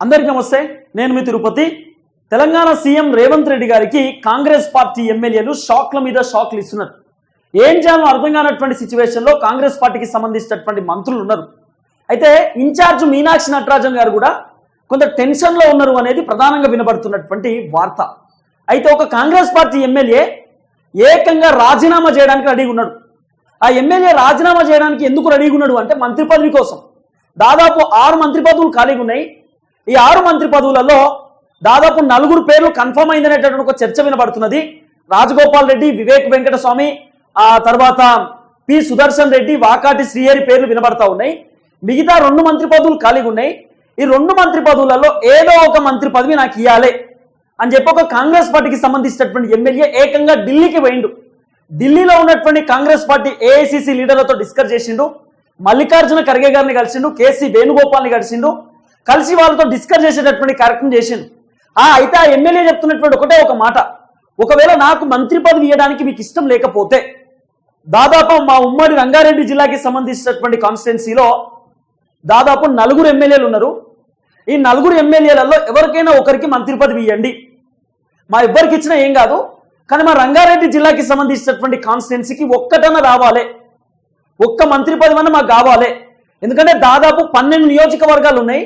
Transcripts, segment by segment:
అందరికీ నమస్తే నేను మీ తిరుపతి. తెలంగాణ సీఎం రేవంత్ రెడ్డి గారికి కాంగ్రెస్ పార్టీ ఎమ్మెల్యేలు షాక్ల మీద షాక్లు ఇస్తున్నారు ఏం చేయాలో అర్థం కానటువంటి సిచ్యువేషన్లో కాంగ్రెస్ పార్టీకి సంబంధించినటువంటి మంత్రులు ఉన్నారు. అయితే ఇన్ఛార్జ్ మీనాక్షి నటరాజన్ గారు కూడా కొంత టెన్షన్లో ఉన్నారు అనేది ప్రధానంగా వినబడుతున్నటువంటి వార్త. అయితే ఒక కాంగ్రెస్ పార్టీ ఎమ్మెల్యే ఏకంగా రాజీనామా చేయడానికి రెడీగా ఉన్నాడు. ఆ ఎమ్మెల్యే రాజీనామా చేయడానికి ఎందుకు రెడీగా ఉన్నాడు అంటే మంత్రి పదవి కోసం. దాదాపు ఆరు మంత్రి పదవులు ఖాళీగా ఉన్నాయి. ఈ ఆరు మంత్రి పదవులలో దాదాపు నలుగురు పేర్లు కన్ఫర్మ్ అయిందనేటటువంటి ఒక చర్చ వినబడుతున్నది. రాజగోపాల్ రెడ్డి వివేక్ వెంకటస్వామి ఆ తర్వాత పి సుదర్శన్ రెడ్డి వాకాటి శ్రీహరి పేర్లు వినబడతా ఉన్నాయి. మిగతా రెండు మంత్రి పదవులు ఖాళీగా ఉన్నాయి. ఈ రెండు మంత్రి పదవులలో ఏదో ఒక మంత్రి పదవి నాకు ఇవ్వాలి అని చెప్పి ఒక కాంగ్రెస్ పార్టీకి సంబంధించినటువంటి ఎమ్మెల్యే ఏకంగా ఢిల్లీకి పోయిండు. ఢిల్లీలో ఉన్నటువంటి కాంగ్రెస్ పార్టీ ఏఐసిసి లీడర్లతో డిస్కస్ చేసిండు. మల్లికార్జున ఖర్గే గారిని కలిసిండు కేసీ వేణుగోపాల్ని కలిసిండు. కలిసి వాళ్ళతో డిస్కస్ చేసేటటువంటి కార్యక్రమం చేసిండు. ఆ అయితే ఆ ఎమ్మెల్యే చెప్తున్నటువంటి ఒకటే ఒక మాట. ఒకవేళ నాకు మంత్రి పదవి ఇవ్వడానికి మీకు ఇష్టం లేకపోతే దాదాపు మా ఉమ్మడి రంగారెడ్డి జిల్లాకి సంబంధించినటువంటి కాన్స్టిట్యున్సీలో దాదాపు నలుగురు ఎమ్మెల్యేలు ఉన్నారు. ఈ నలుగురు ఎమ్మెల్యేలలో ఎవరికైనా ఒకరికి మంత్రి పదవి ఇవ్వండి మా ఇద్దరికి ఇచ్చినా ఏం కాదు. కానీ మా రంగారెడ్డి జిల్లాకి సంబంధించినటువంటి కాన్స్టిట్యున్సీకి ఒక్కటన్నా రావాలి. ఒక్క మంత్రి పదవి అన్న మాకు కావాలి. ఎందుకంటే దాదాపు పన్నెండు నియోజకవర్గాలు ఉన్నాయి.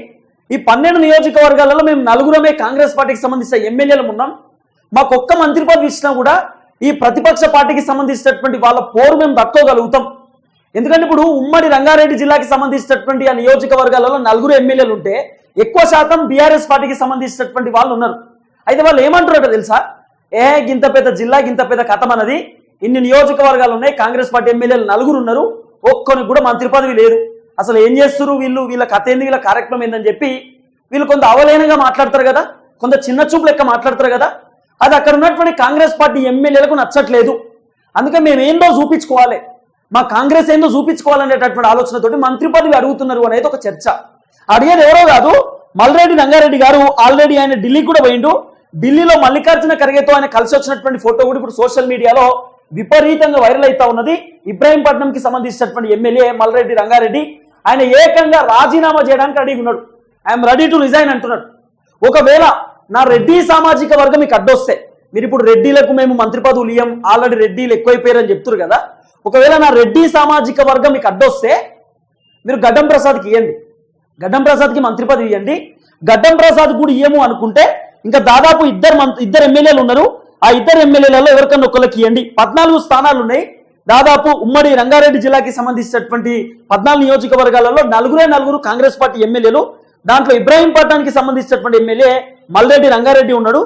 ఈ పన్నెండు నియోజకవర్గాలలో మేము నలుగురమే కాంగ్రెస్ పార్టీకి సంబంధించిన ఎమ్మెల్యేలు ఉన్నాం. మాకు ఒక్క మంత్రి పదవి ఇచ్చినా కూడా ఈ ప్రతిపక్ష పార్టీకి సంబంధించినటువంటి వాళ్ళ పోరు మేము తట్టుకోగలుగుతాం. ఎందుకంటే ఇప్పుడు ఉమ్మడి రంగారెడ్డి జిల్లాకి సంబంధించినటువంటి ఆ నియోజకవర్గాలలో నలుగురు ఎమ్మెల్యేలు ఉంటే ఎక్కువ శాతం బీఆర్ఎస్ పార్టీకి సంబంధించినటువంటి వాళ్ళు ఉన్నారు. అయితే వాళ్ళు ఏమంటారో తెలుసా? ఏ గింత పెద్ద జిల్లా గింత పెద్ద కథం అన్నది. ఇన్ని నియోజకవర్గాలు ఉన్నాయి కాంగ్రెస్ పార్టీ ఎమ్మెల్యేలు నలుగురు ఉన్నారు. ఒక్కరికి కూడా మంత్రి పదవి లేదు. అసలు ఏం చేస్తారు వీళ్ళు? వీళ్ళ కథ ఏంది? వీళ్ళ కార్యక్రమం ఏందని చెప్పి వీళ్ళు కొంత అవలేనంగా మాట్లాడతారు కదా? కొంత చిన్న చూపు లెక్క మాట్లాడతారు కదా? అది అక్కడ ఉన్నటువంటి కాంగ్రెస్ పార్టీ ఎమ్మెల్యేలకు నచ్చట్లేదు. అందుకే మేము ఏందో చూపించుకోవాలి. మా కాంగ్రెస్ ఏందో చూపించుకోవాలనేటటువంటి ఆలోచనతోటి మంత్రి పదవి అడుగుతున్నారు అనేది ఒక చర్చ. అడిగేది ఎవరో కాదు మల్రెడ్డి రంగారెడ్డి గారు ఆల్రెడీ ఆయన ఢిల్లీ కూడా పోయిండు. ఢిల్లీలో మల్లికార్జున ఖర్గేతో ఆయన కలిసి వచ్చినటువంటి ఫోటో కూడా ఇప్పుడు సోషల్ మీడియాలో విపరీతంగా వైరల్ అవుతా ఉన్నది. ఇబ్రాహీంపట్నంకి సంబంధించినటువంటి ఎమ్మెల్యే మల్రెడ్డి రంగారెడ్డి. ఆయన ఏకంగా రాజీనామా చేయడానికి రెడీ ఉన్నాడు. ఐఎమ్ రెడీ టు రిజైన్ అంటున్నాడు. ఒకవేళ నా రెడ్డి సామాజిక వర్గం మీకు అడ్డొస్తే మీరు ఇప్పుడు రెడ్డిలకు మేము మంత్రి పదవులు ఇయ్యం ఆల్రెడీ రెడ్డిలు ఎక్కువైపోయారని చెప్తున్నారు కదా. ఒకవేళ నా రెడ్డి సామాజిక వర్గం మీకు అడ్డొస్తే మీరు గడ్డం ప్రసాద్కి ఇవ్వండి గడ్డం ప్రసాద్కి మంత్రి పదవి ఇవ్వండి గడ్డం ప్రసాద్ కూడా ఇయ్యము అనుకుంటే ఇంకా దాదాపు ఇద్దరు మంత్రి ఇద్దరు ఎమ్మెల్యేలు ఉన్నారు. ఆ ఇద్దరు ఎమ్మెల్యేలలో ఎవరికన్నా ఒకళ్ళకి ఇవ్వండి పద్నాలుగు స్థానాలు ఉన్నాయి. దాదాపు ఉమ్మడి రంగారెడ్డి జిల్లాకి సంబంధించినటువంటి పద్నాలుగు నియోజకవర్గాలలో నలుగురే నలుగురు కాంగ్రెస్ పార్టీ ఎమ్మెల్యేలు దాంట్లో ఇబ్రాహీంపట్నానికి సంబంధించినటువంటి ఎమ్మెల్యే మల్రెడ్డి రంగారెడ్డి ఉన్నాడు.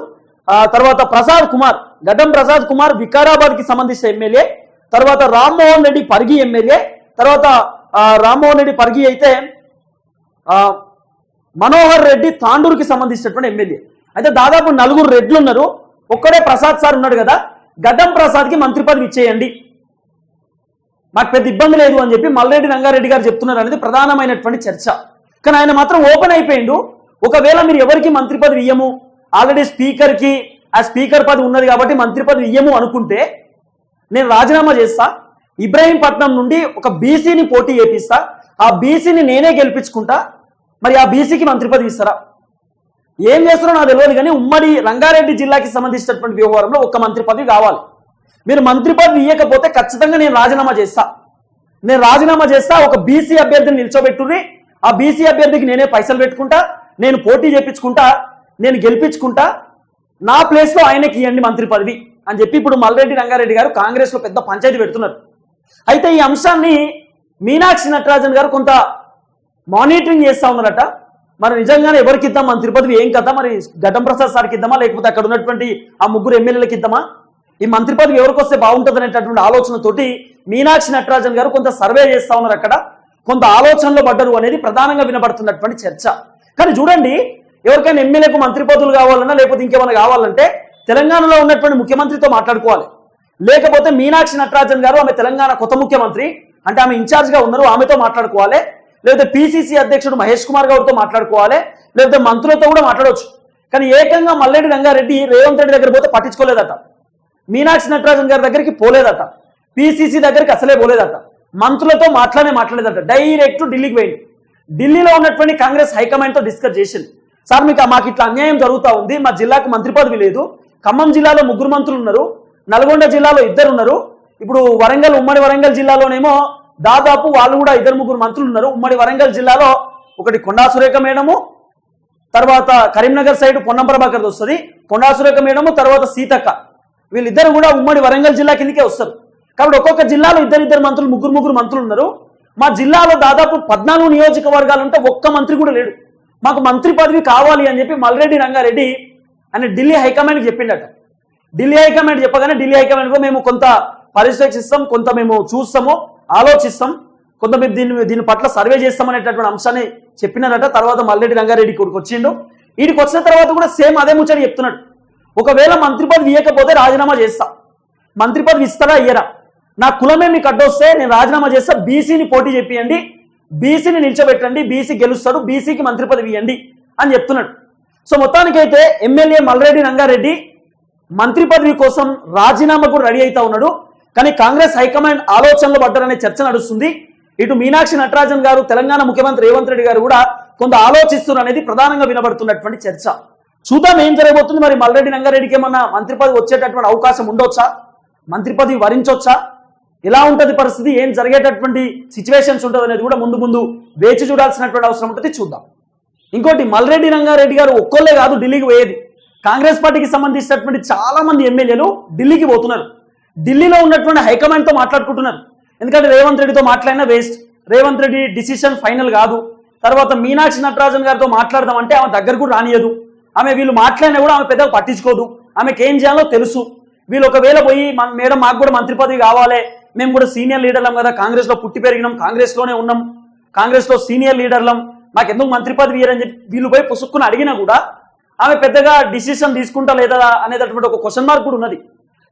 ఆ తర్వాత ప్రసాద్ కుమార్ గడ్డం ప్రసాద్ కుమార్ వికారాబాద్కి సంబంధించిన ఎమ్మెల్యే తర్వాత రామ్మోహన్ రెడ్డి పరిగి ఎమ్మెల్యే తర్వాత రామ్మోహన్ రెడ్డి పరిగి అయితే ఆ, మనోహర్ రెడ్డి తాండూరుకి సంబంధించినటువంటి ఎమ్మెల్యే. అయితే దాదాపు నలుగురు రెడ్లు ఉన్నారు. ఒక్కడే ప్రసాద్ సార్ ఉన్నాడు కదా. గడ్డం ప్రసాద్కి మంత్రి పదవి ఇచ్చేయండి. మాకు పెద్ద ఇబ్బంది లేదు అని చెప్పి మల్రెడ్డి రంగారెడ్డి గారు చెప్తున్నారు అనేది ప్రధానమైనటువంటి చర్చ. కానీ ఆయన మాత్రం ఓపెన్ అయిపోయిండు. ఒకవేళ మీరు ఎవరికి మంత్రి పదవి ఇయ్యము ఆల్రెడీ స్పీకర్కి ఆ స్పీకర్ పదవి ఉన్నది కాబట్టి మంత్రి పదవి ఇయ్యము అనుకుంటే నేను రాజీనామా చేస్తా. ఇబ్రాహీంపట్నం నుండి ఒక బీసీని పోటీ చేపిస్తా. ఆ బీసీని నేనే గెలిపించుకుంటా. మరి ఆ బీసీకి మంత్రి పదవి ఇస్తారా? ఏం చేస్తారో నాకు తెలియదు కానీ ఉమ్మడి రంగారెడ్డి జిల్లాకి సంబంధించినటువంటి వ్యవహారంలో ఒక మంత్రి పదవి కావాలి. మీరు మంత్రి పదవి ఇవ్వకపోతే ఖచ్చితంగా నేను రాజీనామా చేస్తా. నేను రాజీనామా చేస్తా ఒక బీసీ అభ్యర్థిని నిల్చోబెట్టుర్రి. ఆ బీసీ అభ్యర్థికి నేనే పైసలు పెట్టుకుంటా నేను పోటీ చేపించుకుంటా నేను గెలిపించుకుంటా. నా ప్లేస్లో ఆయనకి ఇవ్వండి మంత్రి పదవి అని చెప్పి ఇప్పుడు మల్రెడ్డి రంగారెడ్డి గారు కాంగ్రెస్లో పెద్ద పంచాయతీ పెడుతున్నారు. అయితే ఈ అంశాన్ని మీనాక్షి నటరాజన్ గారు కొంత మానిటరింగ్ చేస్తా ఉన్నారట. మరి నిజంగానే ఎవరికి ఇద్దాం మన తిరుపతి ఏం కదా మరి ఘటం ప్రసాద్ సార్కి ఇద్దామా? లేకపోతే అక్కడ ఉన్నటువంటి ఆ ముగ్గురు ఎమ్మెల్యేలకు ఇద్దామా? ఈ మంత్రి పదవి ఎవరికి వస్తే బాగుంటుంది అనేటటువంటి ఆలోచనతోటి మీనాక్షి నటరాజన్ గారు కొంత సర్వే చేస్తా ఉన్నారు అక్కడ. కొంత ఆలోచనలో పడ్డరు అనేది ప్రధానంగా వినబడుతున్నటువంటి చర్చ. కానీ చూడండి ఎవరికైనా ఎమ్మెల్యేకు మంత్రి పదవులు కావాలన్నా లేకపోతే ఇంకేమైనా కావాలంటే తెలంగాణలో ఉన్నటువంటి ముఖ్యమంత్రితో మాట్లాడుకోవాలి. లేకపోతే మీనాక్షి నటరాజన్ గారు ఆమె తెలంగాణ కొత్త ముఖ్యమంత్రి అంటే ఆమె ఇన్ఛార్జ్గా ఉన్నారు ఆమెతో మాట్లాడుకోవాలి. లేకపోతే పిసిసి అధ్యక్షుడు మహేష్ కుమార్ గౌడ్తో మాట్లాడుకోవాలి. లేకపోతే మంత్రులతో కూడా మాట్లాడవచ్చు కానీ ఏకంగా మల్లెడ్డి రంగారెడ్డి రేవంత్ రెడ్డి దగ్గర పోతే పట్టించుకోలేదట. మీనాక్షి నటరాజన్ గారి దగ్గరికి పోలేదట. పిసిసి దగ్గరికి అసలే పోలేదట. మంత్రులతో మాట్లాడే మాట్లాడేదట. డైరెక్ట్ ఢిల్లీకి పోయింది ఢిల్లీలో ఉన్నటువంటి కాంగ్రెస్ హైకమాండ్తో డిస్కస్ చేసింది సార్ మీకు మాకు ఇట్లా అన్యాయం జరుగుతూ ఉంది. మా జిల్లాకు మంత్రి పదవి లేదు. ఖమ్మం జిల్లాలో ముగ్గురు మంత్రులు ఉన్నారు. నల్గొండ జిల్లాలో ఇద్దరు ఉన్నారు. ఇప్పుడు వరంగల్ ఉమ్మడి వరంగల్ జిల్లాలోనేమో దాదాపు వాళ్ళు కూడా ఇద్దరు ముగ్గురు మంత్రులు ఉన్నారు. ఉమ్మడి వరంగల్ జిల్లాలో ఒకటి కొండా సురేఖ మేడము తర్వాత కరీంనగర్ సైడ్ పొన్నం ప్రభాకర్ వస్తుంది. కొండా సురేఖ మేడము తర్వాత సీతక్క. వీళ్ళిద్దరు కూడా ఉమ్మడి వరంగల్ జిల్లా కిందకే వస్తారు. కాబట్టి ఒక్కొక్క జిల్లాలో ఇద్దరిద్దరు మంత్రులు ముగ్గురు ముగ్గురు మంత్రులు ఉన్నారు. మా జిల్లాలో దాదాపు పద్నాలుగు నియోజకవర్గాలు ఉంటే ఒక్క మంత్రి కూడా లేడు. మాకు మంత్రి పదవి కావాలి అని చెప్పి మల్రెడ్డి రంగారెడ్డి అని ఢిల్లీ హైకమాండ్కి చెప్పిండట. ఢిల్లీ హైకమాండ్ చెప్పగానే ఢిల్లీ హైకమాండ్ కూడా మేము కొంత పరిశీలిస్తాం కొంత మేము చూస్తాము ఆలోచిస్తాం కొంత మేము దీన్ని దీని పట్ల సర్వే చేస్తాం అనేటటువంటి అంశాన్ని చెప్పినారట. తర్వాత మల్రెడ్డి రంగారెడ్డి ఇక్కడికి వచ్చిండు వీడికి వచ్చిన తర్వాత కూడా సేమ్ అదే ముచ్చట చెప్తున్నాడు. ఒకవేళ మంత్రి పదవి ఇవ్వకపోతే రాజీనామా చేస్తా. మంత్రి పదవి ఇస్తారా ఇయ్యరా? నా కులమే మీకు అడ్డొస్తే నేను రాజీనామా చేస్తా. బీసీని పోటీ చెప్పియండి బీసీని నిల్చోబెట్టండి. బీసీ గెలుస్తాడు. బీసీకి మంత్రి పదవి ఇవ్వండి అని చెప్తున్నాడు. సో మొత్తానికైతే ఎమ్మెల్యే మల్రెడ్డి రంగారెడ్డి మంత్రి పదవి కోసం రాజీనామా కూడా రెడీ అవుతా ఉన్నాడు. కానీ కాంగ్రెస్ హైకమాండ్ ఆలోచనలు పడ్డారనే చర్చ నడుస్తుంది. ఇటు మీనాక్షి నటరాజన్ గారు తెలంగాణ ముఖ్యమంత్రి రేవంత్ రెడ్డి గారు కూడా కొంత ఆలోచిస్తున్నారు అనేది ప్రధానంగా వినబడుతున్నటువంటి చర్చ. చూద్దాం ఏం జరగబోతుంది. మరి మల్రెడ్డి రంగారెడ్డికి ఏమన్నా మంత్రి పదవి వచ్చేటటువంటి అవకాశం ఉండొచ్చా? మంత్రి పదవి వరించొచ్చా? ఎలా ఉంటది పరిస్థితి? ఏం జరిగేటటువంటి సిచ్యువేషన్స్ ఉంటుంది అనేది కూడా ముందు ముందు వేచి చూడాల్సినటువంటి అవసరం ఉంటుంది. చూద్దాం. ఇంకోటి మల్రెడ్డి రంగారెడ్డి గారు ఒక్కళ్ళే కాదు ఢిల్లీకి పోయేది. కాంగ్రెస్ పార్టీకి సంబంధించినటువంటి చాలా మంది ఎమ్మెల్యేలు ఢిల్లీకి పోతున్నారు. ఢిల్లీలో ఉన్నటువంటి హైకమాండ్తో మాట్లాడుకుంటున్నారు. ఎందుకంటే రేవంత్ రెడ్డితో మాట్లాడినా waste. Revanth Reddy decision final కాదు. తర్వాత మీనాక్షి నటరాజన్ గారితో మాట్లాడదాం అంటే ఆమె దగ్గర కూడా రానియదు. ఆమె వీళ్ళు మాట్లాడినా కూడా ఆమె పెద్దగా పట్టించుకోదు. ఆమెకి ఏం చేయాలో తెలుసు. వీళ్ళు ఒకవేళ పోయి మేడం మాకు కూడా మంత్రి పదవి కావాలి. మేము కూడా సీనియర్ లీడర్లం కదా. కాంగ్రెస్లో పుట్టి పెరిగినాం. కాంగ్రెస్లోనే ఉన్నాం. కాంగ్రెస్లో సీనియర్ లీడర్లం. మాకు ఎందుకు మంత్రి పదవి ఇయ్యరని చెప్పి వీళ్ళు పోయి పుసుక్కుని అడిగినా కూడా ఆమె పెద్దగా డిసిషన్ తీసుకుంటా లేదా అనేటటువంటి ఒక క్వశ్చన్ మార్క్ కూడా ఉన్నది.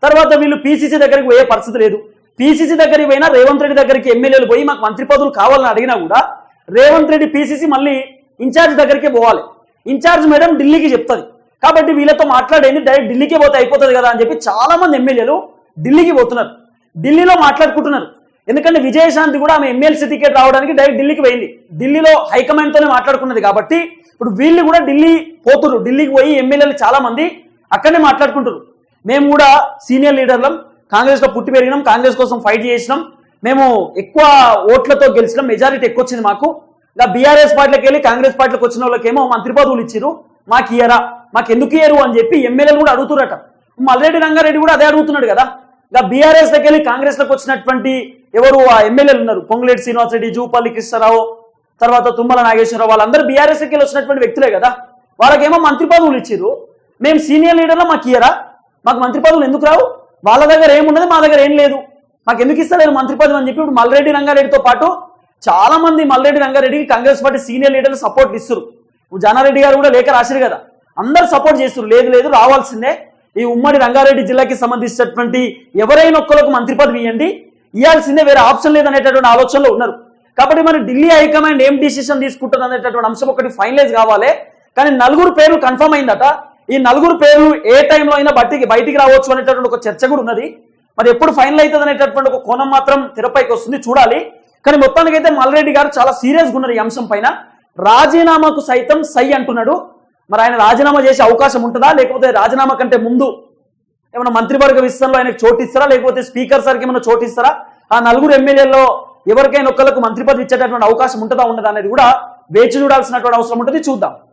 తర్వాత వీళ్ళు పీసీసీ దగ్గరికి పోయే పరిస్థితి లేదు. పీసీసీ దగ్గరికి పోయినా రేవంత్ రెడ్డి దగ్గరికి ఎమ్మెల్యేలు పోయి మాకు మంత్రి పదవులు కావాలని అడిగినా కూడా రేవంత్ రెడ్డి పీసీసీ మళ్ళీ ఇన్ఛార్జ్ దగ్గరికే పోవాలి. ఇన్ఛార్జ్ మేడం ఢిల్లీకి చెప్తుంది. కాబట్టి వీళ్ళతో మాట్లాడేది డైరెక్ట్ ఢిల్లీకి పోతే అయిపోతుంది కదా అని చెప్పి చాలా మంది ఎమ్మెల్యేలు ఢిల్లీకి పోతున్నారు. ఢిల్లీలో మాట్లాడుకుంటున్నారు. ఎందుకంటే విజయశాంతి కూడా ఆమె ఎమ్మెల్సీ టికెట్ రావడానికి డైరెక్ట్ ఢిల్లీకి పోయింది. ఢిల్లీలో హైకమాండ్తోనే మాట్లాడుకున్నది కాబట్టి ఇప్పుడు వీళ్ళు కూడా ఢిల్లీ పోతున్నారు ఢిల్లీకి పోయి ఎమ్మెల్యేలు చాలా మంది అక్కడనే మాట్లాడుకుంటారు మేము కూడా సీనియర్ లీడర్లం కాంగ్రెస్లో పుట్టి పెరిగినాం కాంగ్రెస్ కోసం ఫైట్ చేసినాం. మేము ఎక్కువ ఓట్లతో గెలిచినాం మెజారిటీ ఎక్కువ వచ్చింది మాకు. ఇంకా బీఆర్ఎస్ పార్టీకి వెళ్ళి కాంగ్రెస్ పార్టీకి వచ్చిన వాళ్ళకేమో మంత్రి పదవులు ఇచ్చారు మాకు ఇయ్యరా మాకు ఎందుకు ఇయ్యరు అని చెప్పి ఎమ్మెల్యేలు కూడా అడుగుతున్నట మల్రెడ్డి రంగారెడ్డి కూడా అదే అడుగుతున్నాడు కదా. ఇంకా బీఆర్ఎస్లోకి వెళ్ళి కాంగ్రెస్ వచ్చినటువంటి ఎవరు ఆ ఎమ్మెల్యేలు ఉన్నారు? పొంగులేటి శ్రీనివాసరెడ్డి జూపల్లి కృష్ణారావు తర్వాత తుమ్మల నాగేశ్వరరావు వాళ్ళందరూ బీఆర్ఎస్లోకి వచ్చినటువంటి వ్యక్తులే కదా. వాళ్ళకేమో మంత్రి పదవులు ఇచ్చారు మేము సీనియర్ లీడర్లో మాకు ఇయ్యరా? మాకు మంత్రి పదవులు ఎందుకు రావు? వాళ్ళ దగ్గర ఏమున్నది మా దగ్గర ఏం లేదు. మాకు ఎందుకు ఇస్తారు మంత్రి పదవి అని చెప్పి ఇప్పుడు మల్రెడ్డి రంగారెడ్డితో పాటు చాలా మంది మల్లెడ్డి రంగారెడ్డికి కాంగ్రెస్ పార్టీ సీనియర్ లీడర్లు సపోర్ట్ ఇస్తారు. జానారెడ్డి గారు కూడా లేఖ రాశారు కదా. అందరు సపోర్ట్ చేస్తారు. లేదు లేదు రావాల్సిందే. ఈ ఉమ్మడి రంగారెడ్డి జిల్లాకి సంబంధించినటువంటి ఎవరైనా ఒక్కరికి మంత్రి పదవి ఇవ్వండి. ఇవ్వాల్సిందే వేరే ఆప్షన్ లేదనేటటువంటి ఆలోచనలో ఉన్నారు. కాబట్టి మరి ఢిల్లీ హైకమాండ్ ఏం డిసిషన్ తీసుకుంటుంది అనేటటువంటి అంశం ఒకటి ఫైనలైజ్ కావాలి. కానీ నలుగురు పేర్లు కన్ఫర్మ్ అయిందట. ఈ నలుగురు పేర్లు ఏ టైంలో అయినా బట్టికి బయటికి రావచ్చు అనేటటువంటి ఒక చర్చ కూడా ఉన్నది. మరి ఎప్పుడు ఫైనల్ అవుతుంది అనేటటువంటి ఒక కోణం మాత్రం తెరపైకి వస్తుంది. చూడాలి. కానీ మొత్తానికైతే మల్రెడ్డి గారు చాలా సీరియస్గా ఉన్నారు ఈ అంశం పైన. రాజీనామాకు సైతం సై అంటున్నాడు. మరి ఆయన రాజీనామా చేసే అవకాశం ఉంటుందా? లేకపోతే రాజీనామా కంటే ముందు ఏమైనా మంత్రివర్గ విస్తరణలో ఆయనకు చోటు ఇస్తారా? లేకపోతే స్పీకర్ సార్కి ఏమైనా చోటు ఇస్తారా? ఆ నలుగురు ఎమ్మెల్యేల్లో ఎవరికైనా ఒక్కరికి మంత్రి పదవి ఇచ్చేటటువంటి అవకాశం ఉంటుందా? ఉండదా అనేది కూడా వేచి చూడాల్సినటువంటి అవసరం ఉంటుంది. చూద్దాం.